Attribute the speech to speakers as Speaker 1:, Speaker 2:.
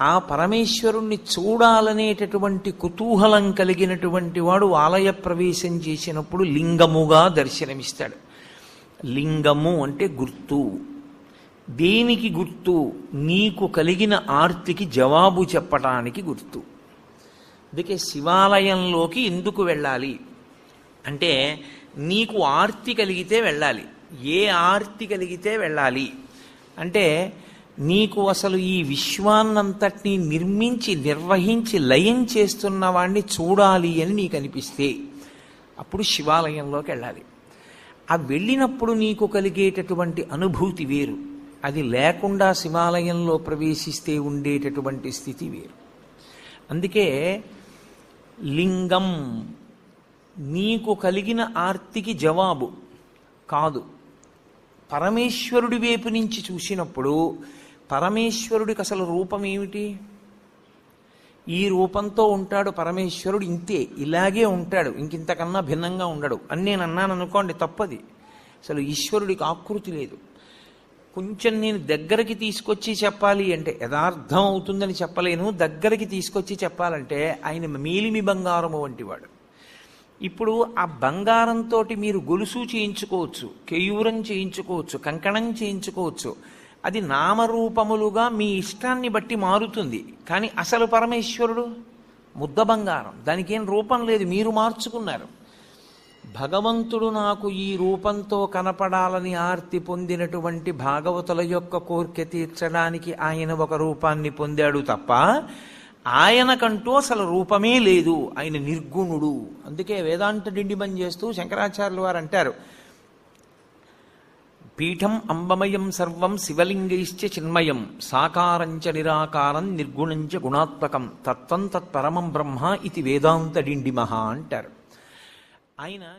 Speaker 1: ఆ పరమేశ్వరుణ్ణి చూడాలనేటటువంటి కుతూహలం కలిగినటువంటి వాడు ఆలయ ప్రవేశం చేసినప్పుడు లింగముగా దర్శనమిస్తాడు. లింగము అంటే గుర్తు. దేనికి గుర్తు? నీకు కలిగిన ఆర్తికి జవాబు చెప్పటానికి గుర్తు. అందుకే శివాలయంలోకి ఎందుకు వెళ్ళాలి? అంటే నీకు ఆర్తి కలిగితే వెళ్ళాలి. ఏ ఆర్తి కలిగితే వెళ్ళాలి? అంటే నీకు అసలు ఈ విశ్వాన్నంతటినీ నిర్మించి నిర్వహించి లయం చేస్తున్న వాణ్ణి చూడాలి అని నీకు అనిపిస్తే అప్పుడు శివాలయంలోకి వెళ్ళాలి. ఆ వెళ్ళినప్పుడు నీకు కలిగేటటువంటి అనుభూతి వేరు. అది లేకుండా శివాలయంలో ప్రవేశిస్తే ఉండేటటువంటి స్థితి వేరు. అందుకే లింగం నీకు కలిగిన ఆర్తికి జవాబు కాదు. పరమేశ్వరుడి వైపు నుంచి చూసినప్పుడు పరమేశ్వరుడికి అసలు రూపం ఏమిటి ఈ రూపంతో ఉంటాడు పరమేశ్వరుడు ఇంతే ఇలాగే ఉంటాడు ఇంకింతకన్నా భిన్నంగా ఉండడు. అని నేను అన్నాను అనుకోండి తప్పది. అసలు ఈశ్వరుడికి ఆకృతి లేదు. కొంచెం నేను దగ్గరికి తీసుకొచ్చి చెప్పాలి అంటే యథార్థం అవుతుందని చెప్పలేను. దగ్గరికి తీసుకొచ్చి చెప్పాలంటే ఆయన మేలిమి బంగారము వంటివాడు. ఇప్పుడు ఆ బంగారంతో మీరు గొలుసు చేయించుకోవచ్చు కేయూరం చేయించుకోవచ్చు కంకణం చేయించుకోవచ్చు. అది నామరూపములుగా మీ ఇష్టాన్ని బట్టి మారుతుంది. కానీ అసలు పరమేశ్వరుడు ముద్ద బంగారం దానికేం రూపం లేదు. మీరు మార్చుకున్నారు. భగవంతుడు నాకు ఈ రూపంతో కనపడాలని ఆర్తి పొందినటువంటి భాగవతుల యొక్క కోరిక తీర్చడానికి ఆయన ఒక రూపాన్ని పొందాడు తప్ప ఆయనకంటూ అసలు రూపమే లేదు. ఆయన నిర్గుణుడు. అందుకే వేదాంత డిండిమని చేస్తూ శంకరాచార్యులు వారు అంటారు పీఠం అంబమయం సర్వం శివలింగైశ్చ చిన్మయం సాకారంచ నిరాకారం నిర్గుణంచ గుణాత్మకం తత్వం తత్పరమం బ్రహ్మ ఇది వేదాంత డిండిమహ అంటారు. ఆయన